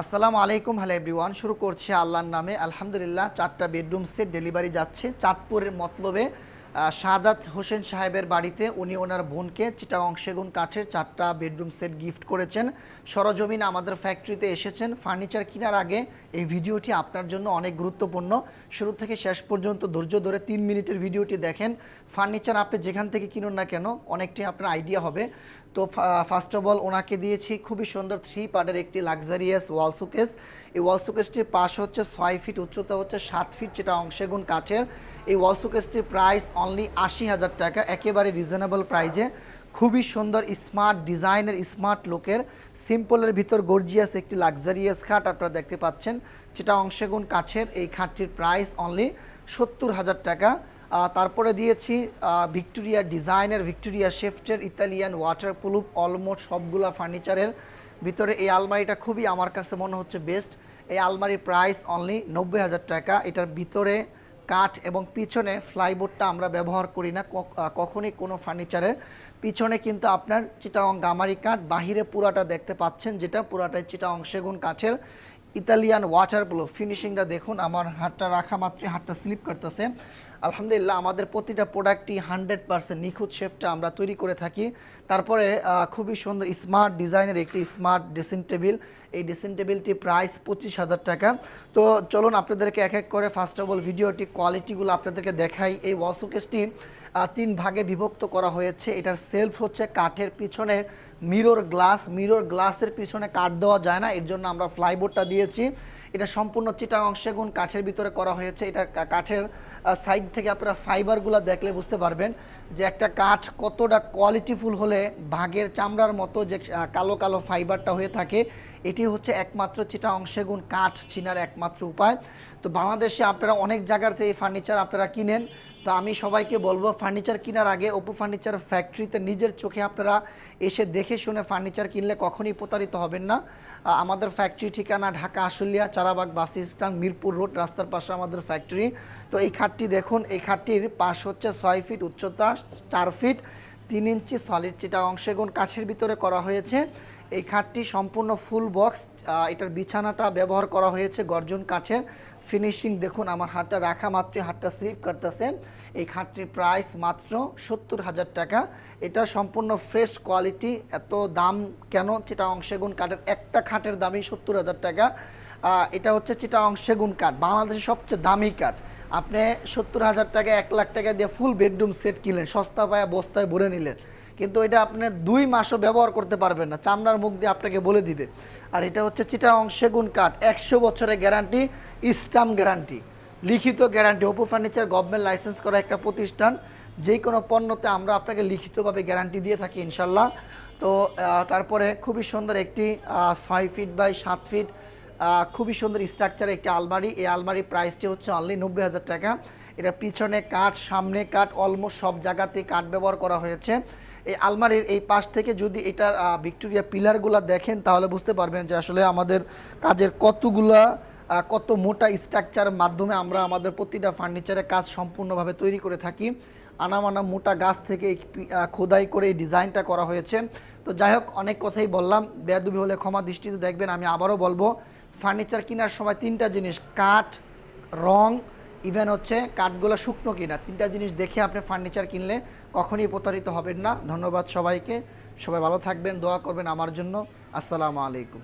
আসসালামু আলাইকুম, hello everyone. শুরু করছে আল্লাহর নামে। আলহামদুলিল্লাহ, চারটা বেডরুম সেট ডেলিভারি যাচ্ছে। চাঁদপুরের মতলবে সাদাত হোসেন সাহেবের বাড়িতে উনি ওনার বোনকে চিটাগং সেগুন কাঠের চারটা বেডরুম সেট গিফট করেছেন। সরজমিন আমাদের ফ্যাক্টরিতে এসেছেন। ফার্নিচার কেনার আগে এই ভিডিওটি আপনার জন্য অনেক গুরুত্বপূর্ণ। শুরু থেকে শেষ পর্যন্ত ধৈর্য ধরে তিন মিনিটের ভিডিওটি দেখেন। ফার্নিচার আপনি যেখান থেকে কিনুন না কেন অনেকটি আপনার আইডিয়া হবে। তো ফার্স্ট অফ অল ওনাকে দিয়েছি খুবই সুন্দর থ্রি পার্টের একটি লাক্সারিয়াস ওয়াল সুকেস এই ওয়াল সুকেসটির পাশ হচ্ছে ছয় ফিট উচ্চতা হচ্ছে সাত ফিট যেটা অংশেগুণ কাঠের। এই ওয়াল সুকেসটির প্রাইস অনলি আশি হাজার টাকা, একেবারে রিজনেবল প্রাইজে খুবই সুন্দর স্মার্ট ডিজাইনের স্মার্ট লুকের সিম্পলের ভিতর গর্জিয়াস একটি লাক্সারিয়াস খাট আপনারা দেখতে পাচ্ছেন, যেটা অংশেগুণ কাঠের। এই খাটটির প্রাইস অনলি সত্তর হাজার টাকা। তারপরে দিয়েছি ভিক্টোরিয়া ডিজাইনের, ভিক্টোরিয়া শেফটের ইতালিয়ান ওয়াটার প্রুফ অলমোস্ট সবগুলা ফার্নিচারের ভিতরে এই আলমারিটা খুবই আমার কাছে মনে হচ্ছে বেস্ট এই আলমারির প্রাইস অনলি নব্বই হাজার টাকা। এটার ভিতরে কাঠ এবং পিছনে ফ্লাইবোর্ডটা আমরা ব্যবহার করি না কখনই কোনো ফার্নিচারের পিছনে কিন্তু আপনার চিটাং গামারি কাঠ, বাহিরে পুরাটা দেখতে পাচ্ছেন যেটা, পুরাটাই চিটাং সেগুন কাঠের। ইতালিয়ান ওয়াটার প্রুফ ফিনিশিংটা দেখুন, আমার হাতটা রাখা মাত্রই, হাতটা স্লিপ করতেছে। আলহামদুলিল্লাহ, আমাদের প্রতিটা প্রোডাক্টই হান্ড্রেড পার্সেন্ট নিখুঁত শেফটা আমরা তৈরি করে থাকি। তারপরে খুবই সুন্দর স্মার্ট ডিজাইনের একটি স্মার্ট ড্রেসিং টেবিল এই ড্রেসিং টেবিলটি প্রাইস পঁচিশ হাজার টাকা। তো চলুন আপনাদেরকে এক এক করে ফার্স্ট অফ অল ভিডিওটি কোয়ালিটিগুলো আপনাদেরকে দেখাই। এই ওয়াসুকেসটি তিন ভাগে বিভক্ত করা হয়েছে। এটার সেলফ হচ্ছে কাঠের পিছনে মিরর গ্লাস মিরর গ্লাসের পিছনে কাঠ দেওয়া যায় না। এর জন্য আমরা ফ্লাইবোর্ডটা দিয়েছি। এটা সম্পূর্ণ চিটা অংশেগুণ কাঠের ভিতরে করা হয়েছে। এটা কাঠের সাইড থেকে আপনারা ফাইবারগুলো দেখলে বুঝতে পারবেন যে একটা কাঠ কতটা কোয়ালিটিফুল হলে ভাগের চামড়ার মতো যে কালো কালো ফাইবারটা হয়ে থাকে, এটি হচ্ছে একমাত্র চিটা অংশেগুণ কাঠ চিনার একমাত্র উপায়। তো বাংলাদেশে আপনারা অনেক জায়গার থেকে এই ফার্নিচার আপনারা কিনেন। তো আমি সবাইকে বলব ফার্নিচার কেনার আগে ওপো ফার্নিচার ফ্যাক্টরিতে নিজের চোখে আপনারা এসে দেখে শুনে ফার্নিচার কিনলে কখনই প্রতারিত হবেন না। আমাদের ফ্যাক্টরি ঠিকানা Dhaka Ashulia, Charabag bus stand, Mirpur road, রাস্তার পাশে আমাদের ফ্যাক্টরি তো এই খাটটি দেখুন, এই খাটটির পাশ হচ্ছে ছয় ফিট উচ্চতা, চার ফিট তিন ইঞ্চি সলিড চিটা অংশেগুণ কাঠের ভিতরে করা হয়েছে। এই খাটটি সম্পূর্ণ ফুল বক্স এটার বিছানাটা ব্যবহার করা হয়েছে গর্জন কাঠের। ফিনিশিং দেখুন, আমার হাতটা রাখা মাত্রই, হাতটা স্লিপ করতেছে এই খাটটির প্রাইস মাত্র সত্তর হাজার টাকা। এটা সম্পূর্ণ ফ্রেশ কোয়ালিটি এত দাম কেন? চিটা অংশেগুণ কাঠের একটা খাটের দামই সত্তর হাজার টাকা। এটা হচ্ছে চিটা অংশেগুণ কাঠ, বাংলাদেশের সবচেয়ে দামি কাঠ। আপনি সত্তর হাজার টাকা, এক লাখ টাকা দিয়ে ফুল বেডরুম সেট কিনলেন, সস্তা পায়া বস্তায় ভরে নিলেন। কিন্তু এটা আপনি দুই মাসও ব্যবহার করতে পারবেন না, চামড়ার মুখ দিয়ে আপনাকে বলে দিবে। আর এটা হচ্ছে চিটাং সেগুন কাঠ, একশো বছরের গ্যারান্টি স্টাম্প গ্যারান্টি। লিখিত গ্যারান্টি ওপো ফার্নিচার, গভর্নমেন্ট লাইসেন্স করা একটা প্রতিষ্ঠান যে কোনো পণ্যতে আমরা আপনাকে লিখিতভাবে গ্যারান্টি দিয়ে থাকি ইনশাল্লাহ। তো তারপরে খুবই সুন্দর একটি ছয় ফিট বাই সাত ফিট খুবই সুন্দর স্ট্রাকচার একটি আলমারি। এই আলমারির প্রাইসটি হচ্ছে অনলি নব্বই হাজার টাকা। এটা পিছনে কাঠ, সামনে কাঠ অলমোস্ট সব জায়গাতেই কাঠ ব্যবহার করা হয়েছে। এই আলমারির এই পাশ থেকে যদি এটার ভিক্টোরিয়া পিলারগুলো দেখেন, তাহলে বুঝতে পারবেন যে আসলে আমাদের কাজের কতগুলা কত মোটা স্ট্রাকচারের মাধ্যমে আমরা আমাদের প্রতিটা ফার্নিচারের কাজ সম্পূর্ণভাবে তৈরি করে থাকি। আনামানা মোটা গাছ থেকে খোদাই করে এই ডিজাইনটা করা হয়েছে। তো যাই হোক, অনেক কথাই বললাম। বেয়াদুবি হলে ক্ষমা দৃষ্টিতে দেখবেন, আমি আবারও বলব ফার্নিচার কেনার সময় তিনটা জিনিস, কাঠ, রং ইভেন হচ্ছে কাঠগুলো শুকনো কিনা। তিনটা জিনিস দেখে আপনি ফার্নিচার কিনলে কখনই প্রতারিত হবেন না। ধন্যবাদ সবাইকে। সবাই ভালো থাকবেন, দোয়া করবেন আমার জন্য। আসসালামু আলাইকুম।